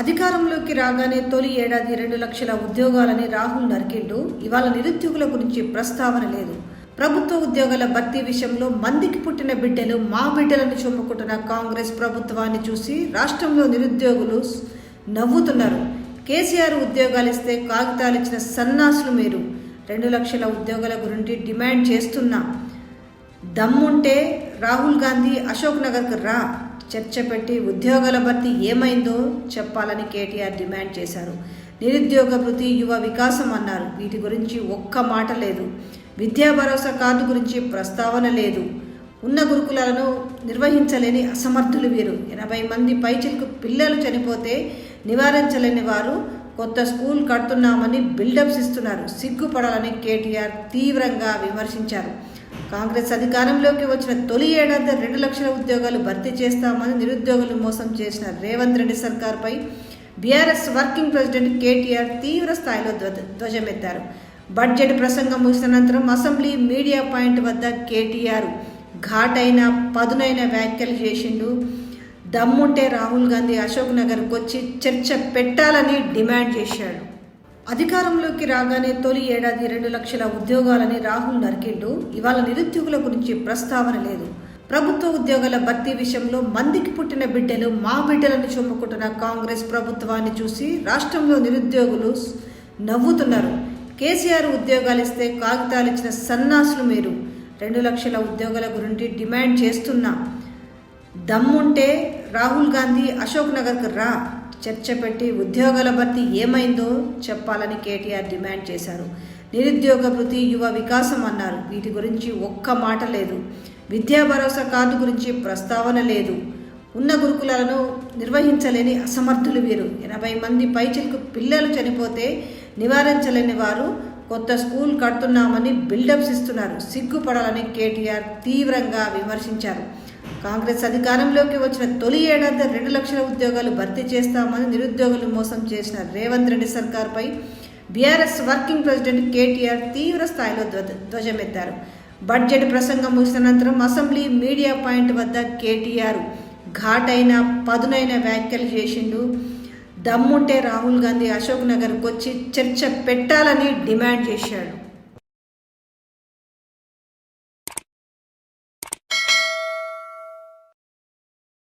అధికారంలోకి రాగానే తొలి ఏడాది రెండు లక్షల ఉద్యోగాలని రాహుల్ నరికిండు. ఇవాళ నిరుద్యోగుల గురించి ప్రస్తావన లేదు. ప్రభుత్వ ఉద్యోగాల భర్తీ విషయంలో మందికి పుట్టిన బిడ్డలు మా బిడ్డలను చొమ్ముకుంటున్న కాంగ్రెస్ ప్రభుత్వాన్ని చూసి రాష్ట్రంలో నిరుద్యోగులు నవ్వుతున్నారు. కేసీఆర్ ఉద్యోగాలు ఇస్తే కాగితాలు ఇచ్చిన సన్నాసులు మీరు. రెండు లక్షల ఉద్యోగాల గురించి డిమాండ్ చేస్తున్నా దమ్ముంటే రాహుల్ గాంధీ అశోక్ నగర్కు రా. చర్చ పెట్టి ఉద్యోగాల భర్తీ ఏమైందో చెప్పాలని కేటీఆర్ డిమాండ్ చేశారు. నిరుద్యోగ వృత్తి యువ వికాసం అన్నారు. వీటి గురించి ఒక్క మాట లేదు. విద్యా భరోసా కార్డు గురించి ప్రస్తావన లేదు. ఉన్న గురుకులాలను నిర్వహించలేని అసమర్థులు వీరు. ఎనభై మంది పైచిలకు పిల్లలు చనిపోతే నివారించలేని వారు కొత్త స్కూల్ కడుతున్నామని బిల్డప్స్ ఇస్తున్నారు. సిగ్గుపడాలని కేటీఆర్ తీవ్రంగా విమర్శించారు. కాంగ్రెస్ అధికారంలోకి వచ్చిన తొలి ఏడాది రెండు లక్షల ఉద్యోగాలు భర్తీ చేస్తామని నిరుద్యోగులు మోసం చేసిన రేవంత్ రెడ్డి సర్కార్పై బీఆర్ఎస్ వర్కింగ్ ప్రెసిడెంట్ కేటీఆర్ తీవ్ర స్థాయిలో ధ్వజ ధ్వజమెత్తారు. బడ్జెట్ ప్రసంగం ముగిసిన అనంతరం అసెంబ్లీ మీడియా పాయింట్ వద్ద కేటీఆర్ ఘాటైన పదునైన వ్యాఖ్యలు చేసిండు. దమ్ముంటే రాహుల్ గాంధీ అశోక్ నగర్కి వచ్చి చర్చ పెట్టాలని డిమాండ్ చేశాడు. అధికారంలోకి రాగానే తొలి ఏడాది రెండు లక్షల ఉద్యోగాలని రాహుల్ నరికిండు. ఇవాళ నిరుద్యోగుల గురించి ప్రస్తావన లేదు. ప్రభుత్వ ఉద్యోగాల భర్తీ విషయంలో మందికి పుట్టిన బిడ్డలు మా బిడ్డలను చొమ్ముకుంటున్న కాంగ్రెస్ ప్రభుత్వాన్ని చూసి రాష్ట్రంలో నిరుద్యోగులు నవ్వుతున్నారు. కేసీఆర్ ఉద్యోగాలు ఇస్తే కాగితాలు ఇచ్చిన సన్నాసులు మీరు. రెండు లక్షల ఉద్యోగాల గురించి డిమాండ్ చేస్తున్నా దమ్ముంటే రాహుల్ గాంధీ అశోక్ నగర్కు రా. చర్చ పెట్టి ఉద్యోగాల భర్తీ ఏమైందో చెప్పాలని కేటీఆర్ డిమాండ్ చేశారు. నిరుద్యోగ వృత్తి యువ వికాసం అన్నారు. వీటి గురించి ఒక్క మాట లేదు. విద్యా భరోసా కార్డు గురించి ప్రస్తావన లేదు. ఉన్న గురుకులాలను నిర్వహించలేని అసమర్థులు వీరు. ఎనభై మంది పైచిలకు పిల్లలు చనిపోతే నివారించలేని వారు కొత్త స్కూల్ కడుతున్నామని బిల్డప్స్ ఇస్తున్నారు. సిగ్గుపడాలని కేటీఆర్ తీవ్రంగా విమర్శించారు. కాంగ్రెస్ అధికారంలోకి వచ్చిన తొలి ఏడాది రెండు లక్షల ఉద్యోగాలు భర్తీ చేస్తామని నిరుద్యోగులు మోసం చేసిన రేవంత్ రెడ్డి సర్కార్పై బీఆర్ఎస్ వర్కింగ్ ప్రెసిడెంట్ కేటీఆర్ తీవ్ర స్థాయిలో ధ్వజమెత్తారు. బడ్జెట్ ప్రసంగం ముగిసిన అనంతరం అసెంబ్లీ మీడియా పాయింట్ వద్ద కేటీఆర్ ఘాటైన పదునైన వ్యాఖ్యలు చేసిండు. దమ్ముంటే రాహుల్ గాంధీ అశోక్ నగర్కి వచ్చి చర్చ పెట్టాలని డిమాండ్ చేశాడు.